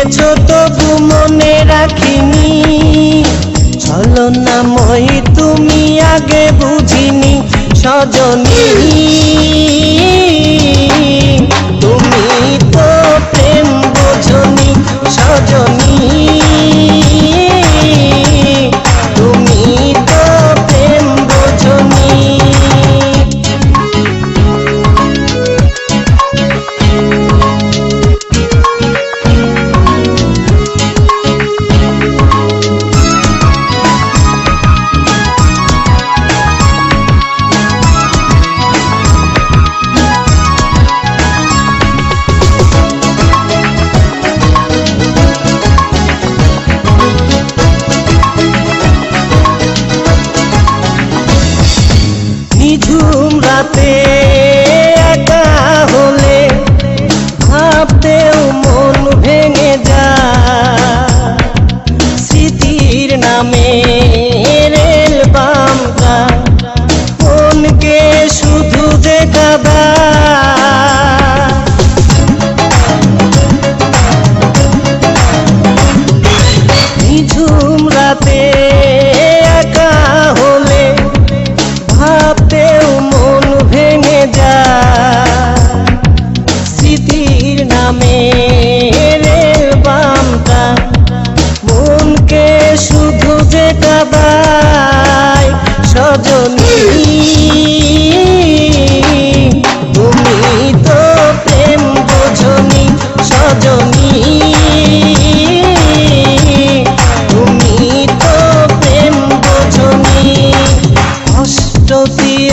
দিয়েছ তবু মনে রাখিনি। চলো না মই তুমি আগে বুঝিনি সজনী।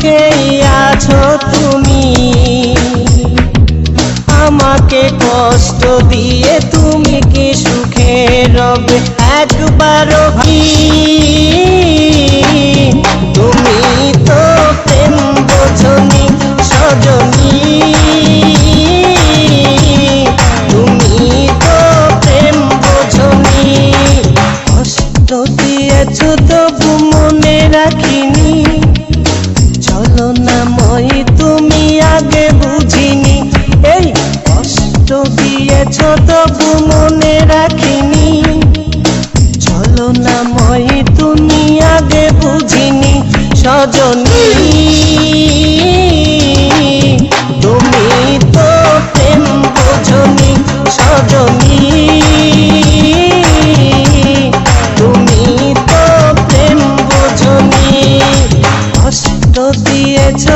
সুখেই আছো তুমি। আমাকে কষ্ট দিয়ে তুমি কি সুখে রবে? একবারও ভাই মই, তুমি আগে বুঝিনি। এই কষ্ট দিয়েছ তবু মনে রাখিনি। চলো মই, তুমি আগে বুঝিনি। সজনী